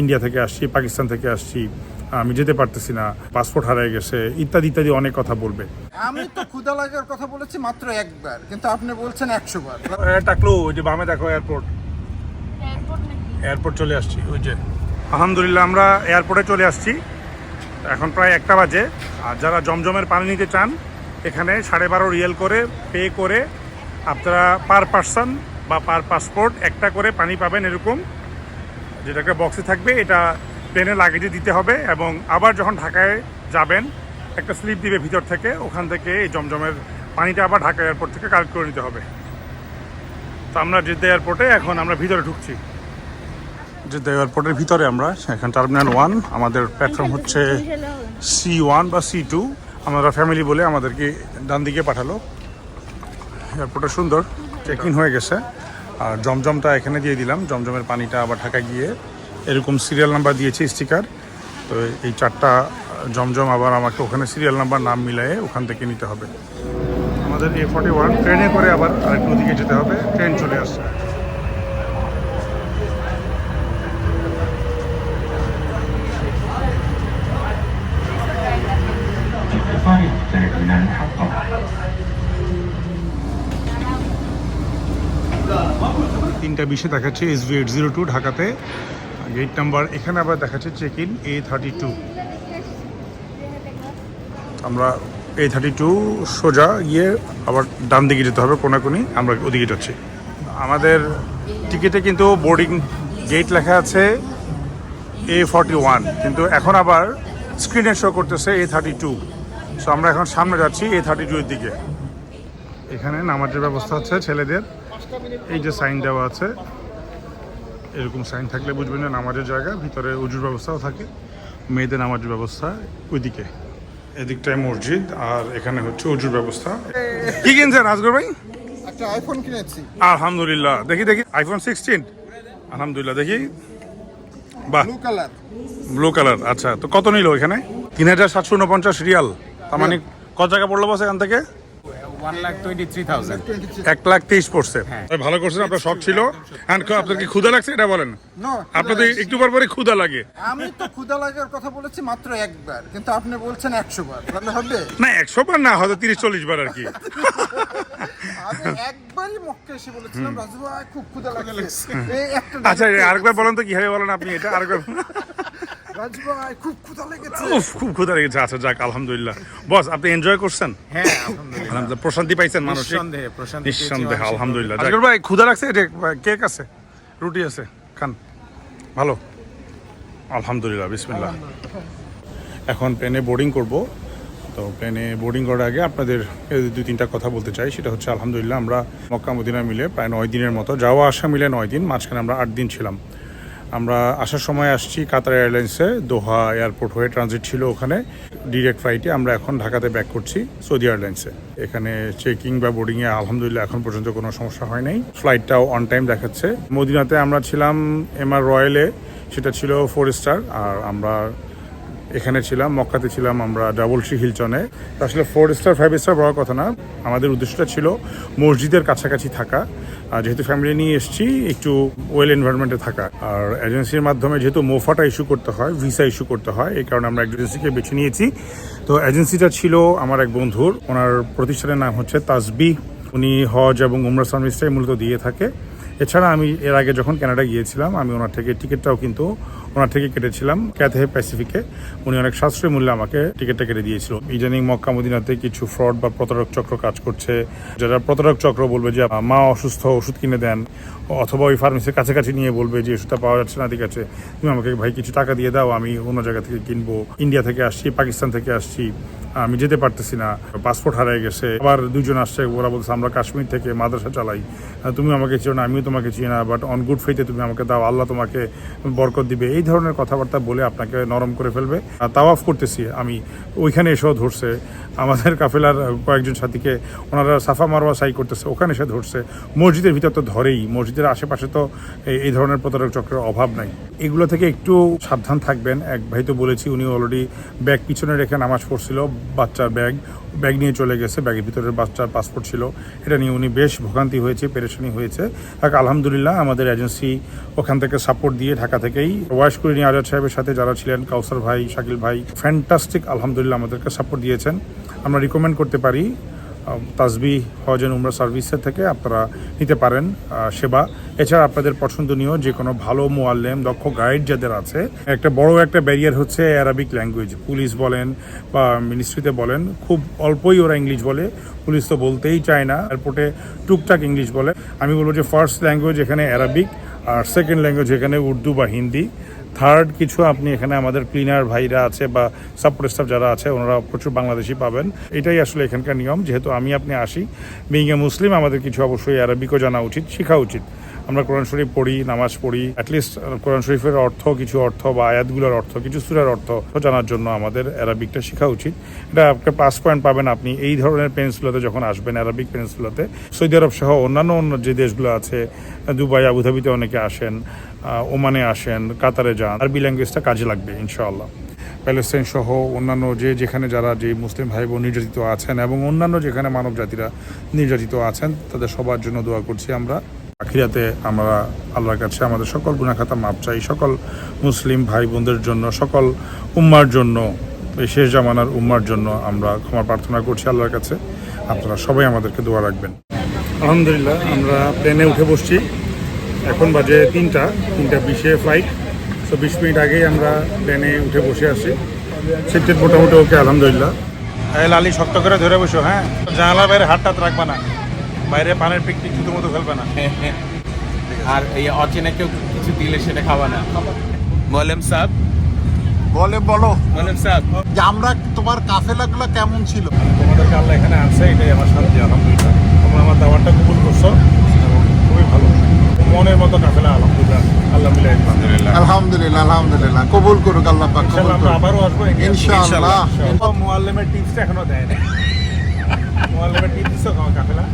India থেকে আসছি পাকিস্তান থেকে আসছি আমি যেতে পারতেছি না পাসপোর্ট হারিয়ে গেছে ইত্যাদি ইত্যাদি অনেক কথা বলবে। আমি তো ক্ষুদা লাগার কথা বলেছি মাত্র একবার কিন্তু আপনি বলছেন একশো বার। টাকলো ওই যে বামে দেখো এয়ারপোর্ট এয়ারপোর্ট চলে আসছি ওই যে। আলহামদুলিল্লাহ আমরা এয়ারপোর্টে চলে আসছি। এখন প্রায় একটা বাজে আর যারা জমজমের পানি নিতে চান এখানে সাড়ে বারো রিয়েল করে পে করে আপনারা পার পার্সন বা পার পাসপোর্ট একটা করে পানি পাবেন এরকম। যেটা একটা বক্সে থাকবে এটা প্লেনে লাগেজে দিতে হবে এবং আবার যখন ঢাকায় যাবেন একটা স্লিপ দিবে ভিতর থেকে ওখান থেকে এই জমজমের পানিটা আবার ঢাকা এয়ারপোর্ট থেকে কালেক্ট করে নিতে হবে। তো আমরা জেদ্দা এয়ারপোর্টে এখন আমরা ভিতরে ঢুকছি। জেদ্দা এয়ারপোর্টের ভিতরে আমরা এখন টার্মিনাল ওয়ান আমাদের প্ল্যাটফর্ম হচ্ছে সি ওয়ান বা সি টু আমরা ফ্যামিলি বলে আমাদেরকে ডান দিকে পাঠালো এয়ারপোর্টটা সুন্দর চেক ইন হয়ে গেছে। আর জমজমটা এখানে দিয়ে দিলাম জমজমের পানিটা আবার ঢাকায় গিয়ে এরকম সিরিয়াল নাম্বার দিয়েছে স্টিকার তো এই চারটা জমজম আবার আমাকে ওখানে সিরিয়াল নাম্বার নাম মিলিয়ে ওখান থেকে নিতে হবে আমাদের এ ফর্টি ওয়ান ট্রেনে করে আবার আরেকটু দিকে যেতে হবে ট্রেন চলে আসছে من المحطة তিনটা বিশে দেখাচ্ছে S V eight zero two ঢাকাতে। গেট নাম্বার এখানে আবার দেখাচ্ছে check in A thirty two আমরা এ থার্টি টু সোজা গিয়ে আবার ডান দিকে যেতে হবে, কোনাকুনি, আমরা ওদিকে যাচ্ছি। আমাদের টিকিটে কিন্তু বোর্ডিং গেট লেখা আছে এ ফর্টি ওয়ান কিন্তু এখন আবার স্ক্রিনে শো করতেছে এ থার্টি টু সো আমরা এখন সামনে যাচ্ছি এ থার্টি টু এর দিকে। এখানে নামাজের ব্যবস্থা হচ্ছে ছেলেদের। এই যে সাইন দেওয়া আছে এরকম সাইন থাকলে বুঝবেন যে নামাজের জায়গা ভিতরে উজুর ব্যবস্থাও থাকে মেয়েদের নামাজের ব্যবস্থা ওইদিকে। এদিকটায় মসজিদ আর এখানে হচ্ছে উজুর ব্যবস্থা। কি কিনছেন আজগর ভাই? একটা আইফোন কিনেছি। আলহামদুলিল্লাহ। দেখি দেখি আইফোন সিক্সটিন আলহামদুলিল্লাহ দেখি। বাহ। ব্লু কালার ব্লু কালার আচ্ছা। তো কত নিল এখানে? তিন হাজার সাতশো উনপঞ্চাশ রিয়াল। তার মানে কত টাকা পড়ল বস এখান থেকে? এক লাখ তেইশ পড়ছে। ভালো করছেন আপনার শখ ছিল? And আপনার কি ক্ষুধা লাগছে এটা বলেন? আপনার তো একটু পর পরে ক্ষুধা লাগে। আমি তো ক্ষুদা লাগার কথা বলেছি মাত্র একবার কিন্তু আপনি বলছেন একশো বার তাহলে হবে? না একশো বার না হয়তো তিরিশ চল্লিশ বার আর কি। আমি একবারই মক্কে এসে বলেছিলাম রাজু ভাই খুব ক্ষুদা লাগছে। আচ্ছা আরেকবার বলেন তো কীভাবে বলেন আপনি এটা? আরেকবার রাজু ভাই খুব ক্ষুদা লেগেছে। উফ খুব ক্ষুধা লেগেছে। আচ্ছা যাক আলহামদুলিল্লাহ। বস আপনি এনজয় করছেন? হ্যাঁ আলহামদুলিল্লাহ। আলহামদুলিল্লাহ। প্রশান্তি পাইছেন মানসিক নিঃসন্দেহে। আলহামদুলিল্লাহ। ভাই ক্ষুধা লাগছে? এটা কেক আছে রুটি আছে খান। ভালো? আলহামদুলিল্লাহ বিসমিল্লাহ। এখন প্লেনে বোর্ডিং করব। তো প্লেনে বোর্ডিং করার আগে আপনাদের দুই তিনটা কথা বলতে চাই। সেটা হচ্ছে আলহামদুলিল্লাহ আমরা মক্কা মদিনা মিলে প্রায় নয় দিনের মতো যাওয়া আসা মিলে নয় দিন। মাঝখানে আমরা আট দিন ছিলাম। আমরা আসার সময় আসছি কাতার এয়ারলাইন্সে, দোহা এয়ারপোর্ট হয়ে ট্রানজিট ছিল ওখানে। ডিরেক্ট ফ্লাইটে আমরা এখন ঢাকাতে ব্যাক করছি সৌদি এয়ারলাইন্সে এখানে চেকিং বা বোর্ডিংয়ে আলহামদুলিল্লাহ এখন পর্যন্ত কোনো সমস্যা হয় নাই। ফ্লাইটটাও অন টাইম দেখাচ্ছে। মদিনাতে আমরা ছিলাম এমআর রয়্যালে সেটা ছিল ফোর স্টার আর আমরা এখানে ছিলাম, মক্কাতে ছিলাম আমরা ডাবল ট্রি হিলচনে আসলে ফোর স্টার, ফাইভ স্টার বড় কথা না। আমাদের উদ্দেশ্যটা ছিল মসজিদের কাছাকাছি থাকা। আর যেহেতু ফ্যামিলি নিয়ে এসেছি, একটু ওয়েল এনভায়রনমেন্টে থাকা। আর এজেন্সির মাধ্যমে যেহেতু মোফাটা ইস্যু করতে হয় ভিসা ইস্যু করতে হয়, এই কারণে আমরা এজেন্সিকে বেছে নিয়েছি। তো এজেন্সিটা ছিল আমার এক বন্ধুর। ওনার প্রতিষ্ঠানের নাম হচ্ছে তাসবি। উনি হজ এবং উমরা সার্ভিসটাই মূলত দিয়ে থাকে। এছাড়া আমি এর আগে যখন কানাডা গিয়েছিলাম, আমি ওনার থেকে টিকিটটাও কিন্তু ওনার থেকে কেটেছিলাম ক্যাথে প্যাসিফিকে। উনি অনেক সাশ্রয়ী মূল্যে আমাকে টিকিটটা কেটে দিয়েছিল। ইদানিং মক্কা মদিনাতে কিছু ফ্রড বা প্রতারক চক্র কাজ করছে। যারা প্রতারক চক্র বলবে যে, মা অসুস্থ, ওষুধ কিনে দেন। অথবা ওই ফার্মেসির কাছাকাছি নিয়ে বলবে যে, ওষুধটা পাওয়া যাচ্ছে না, ঠিক আছে। তুমি আমাকে ভাই কিছু টাকা দিয়ে দাও, আমি অন্য জায়গা থেকে কিনবো। ইন্ডিয়া থেকে আসছি পাকিস্তান থেকে আসছি। আমি যেতে পারতেছি না। পাসপোর্ট হারিয়ে গেছে। আবার দুজন আসছে, ওরা বলছে আমরা কাশ্মীর থেকে মাদ্রাসা চালাই। তুমি আমাকে চিনো না, আমিও তোমাকে চিনি না বাট অন গুড ফেইতে তুমি আমাকে দাও। আল্লাহ তোমাকে বরকত দিবে। এই ধরনের কথাবার্তা বলে আপনাকে নরম করে ফেলবে। তাওয়াফ করতেছি আমি। ওইখানে এসেও ধরছে। আমাদের কাফেলার কয়েকজন সাথীকে ওনারা সাফা মারওয়া সাই করতেছে। ওখানে এসে ধরছে। মসজিদের ভিতর তো ধরেই। মসজিদের আশেপাশে তো এই ধরনের প্রতারক চক্রের অভাব নাই। এগুলো থেকে একটু সাবধান থাকবেন। এক ভাই তো বলেছি, উনি অলরেডি ব্যাগ পিছনে রেখে নামাজ পড়ছিল। বাচ্চার ব্যাগ ব্যাগ নিয়ে চলে গেছে। ব্যাগের ভিতরে বাচ্চার পাসপোর্ট ছিল। এটা নিয়ে উনি বেশ ভোগান্তি হয়েছে, পেরেশানি হয়েছে। এক আলহামদুলিল্লাহ আমাদের এজেন্সি ওখান থেকে সাপোর্ট দিয়ে ঢাকা থেকেই ওয়াশ করে নিয়ে আজাদ সাহেবের সাথে যারা ছিলেন, কাউসার ভাই, শাকিল ভাই ফ্যান্টাস্টিক আলহামদুলিল্লাহ আমাদেরকে সাপোর্ট দিয়েছেন। আমরা রিকমেন্ড করতে পারি তাসবি হজ উমরা সার্ভিসের থেকে আপনারা নিতে পারেন সেবা। এছাড়া আপনাদের পছন্দনীয় যে কোনো ভালো মোয়াল্লেম, দক্ষ গাইড যাদের আছে, একটা বড় একটা ব্যারিয়ার হচ্ছে অ্যারাবিক ল্যাঙ্গুয়েজ পুলিশ বলেন বা মিনিস্ট্রিতে বলেন, খুব অল্পই ওরা ইংলিশ বলে, পুলিশ তো বলতেই চায় না। এয়ারপোর্টে টুকটাক ইংলিশ বলে। আমি বলব যে ফার্স্ট ল্যাঙ্গুয়েজ এখানে অ্যারাবিক আর সেকেন্ড ল্যাঙ্গুয়েজ এখানে উর্দু বা হিন্দি। থার্ড কিছু আপনি এখানে আমাদের ক্লিনার ভাইরা আছে বা সাপোর্ট স্টাফ যারা আছে, ওনারা প্রচুর বাংলাদেশি পাবেন। এটাই আসলে এখানকার নিয়ম। যেহেতু আমি আপনি আসি বিং এ মুসলিম আমাদের কিছু অবশ্যই আরবিকও জানা উচিত, শেখা উচিত। আমরা কোরআন শরীফ পড়ি, নামাজ পড়ি অ্যাটলিস্ট কোরআন শরীফের অর্থ, কিছু অর্থ বা আয়াতগুলোর অর্থ, কিছু সুরার অর্থ জানার জন্য আমাদের অ্যারাবিকটা শেখা উচিত। এটা আপনার প্লাস পয়েন্ট পাবেন আপনি এই ধরনের পেন্সিলতে যখন আসবেন অ্যারাবিক পেন্সিলতে সৌদি আরব সহ অন্যান্য অন্য যে দেশগুলো আছে, দুবাই, আবুধাবিতে অনেকে আসেন। ওমানে আসেন, কাতারে যান, আরবি ল্যাঙ্গুয়েজটা কাজে লাগবে, ইনশাআল্লাহ। প্যালেস্টাইন সহ অন্যান্য যে যেখানে যারা যে মুসলিম ভাই বোন নির্যাতিত আছেন এবং অন্যান্য যেখানে মানব জাতিরা নির্যাতিত আছেন, তাদের সবার জন্য দোয়া করছি আমরা। আখিরাতে আমরা আল্লাহর কাছে আমাদের সকল গুণাখাতা মাপ চাই। সকল মুসলিম ভাই বোনদের জন্য, সকল উম্মার জন্য, এই শেষ জামানার উম্মার জন্য আমরা ক্ষমা প্রার্থনা করছি আল্লাহর কাছে। আপনারা সবাই আমাদেরকে দোয়া রাখবেন। আলহামদুলিল্লাহ, আমরা প্লেনে উঠে বসছি। এখন বাজে তিনটা তিনটা বিশে ফ্লাইট তো বিশ মিনিট আগেই আমরা প্লেনে উঠে বসে আছি। সিটের মোটামুটি ওকে আলহামদুলিল্লাহ। এই লালি শক্ত করে ধরে বসো হ্যাঁ? জানালার বাইরে হাত টাত রাখবা না। বাইরে পানের পিকনিক জুতো মতো ফেলবে না। আর এই অচেনা কেউ কিছু দিলে সেটা খাওয়া না। মলেম সাহেব? বলে বলো। মলেম সাহেব? যে আমরা তোমার কাফেলাগুলো কেমন ছিল? তোমাদেরকে আল্লাহ এখানে আনছে এটাই আমার শান্তি আলহামদুলিল্লাহ। তোমরা আমার দাওয়ারটা কবুল করছ। মনের মতো কাফেলা আলহামদুলিল্লাহ। আল্লাহ মিলে আলহামদুলিল্লাহ আলহামদুলিল্লাহ আলহামদুলিল্লাহ। কবুল করুক আল্লাহ পাক কবুল করুক। আবারও আসব ইনশাআল্লাহ। মুআল্লিমের টিপস এখনও দেয় না মুআল্লিমের টিপস কাফেলা?